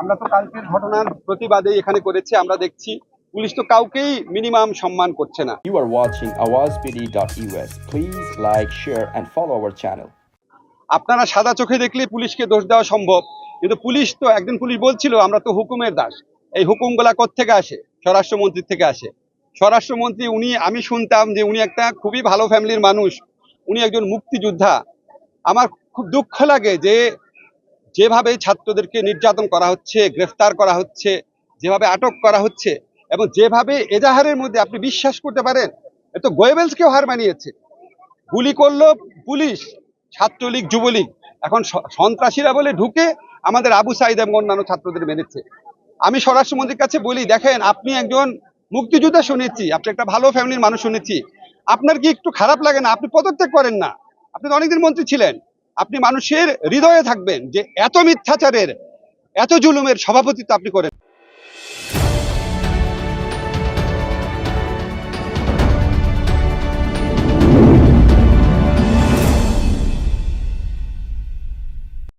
আমরা তো কালকের ঘটনার প্রতিবাদে এখানে করেছি আমরা দেখছি। পুলিশ তো কাউকেই মিনিমাম সম্মান করছে না। You are watching awazpd.us. Please like share and follow our channel. আপনারা সাদা চোখে দেখলে পুলিশকে দোষ দেওয়া সম্ভব কিন্তু পুলিশ তো একদিন পুলিশ বলছিল আমরা তো হুকুমের দাস। এই হুকুমগুলা থেকে আসে? স্বরাষ্ট্রমন্ত্রীর থেকে আসে। স্বরাষ্ট্রমন্ত্রী উনি আমি শুনতাম যে উনি একটা খুবই ভালো ফ্যামিলির মানুষ উনি একজন মুক্তিযোদ্ধা। আমার খুব দুঃখ লাগে যে যেভাবে ছাত্রদেরকে নির্যাতন করা হচ্ছে, গ্রেফতার করা হচ্ছে, যেভাবে আটক করা হচ্ছে এবং যেভাবে এজাহারের মধ্যে আপনি বিশ্বাস করতে পারেন, এ তো গোয়েবেলসকেও হার মানিয়েছে। গুলি করল পুলিশ, ছাত্রলীগ, যুবলীগ। এখন সন্ত্রাসীরা বলে ঢুকে আমাদের আবু সাইদ এবং অন্যান্য ছাত্রদের মেরেছে। আমি স্বরাষ্ট্রমন্ত্রীর কাছে বলি, দেখেন, আপনি একজন মুক্তিযোদ্ধা শুনেছি, আপনি একটা ভালো ফ্যামিলির মানুষ শুনেছি। আপনার কি একটু খারাপ লাগে না? আপনি পদত্যাগ করেন না। আপনি তো অনেকদিন মন্ত্রী ছিলেন। আপনি মানুষের হৃদয়ে থাকবেন যে এত মিথ্যাচারের এত জুলুমের সভাপতিত্ব আপনি করেন।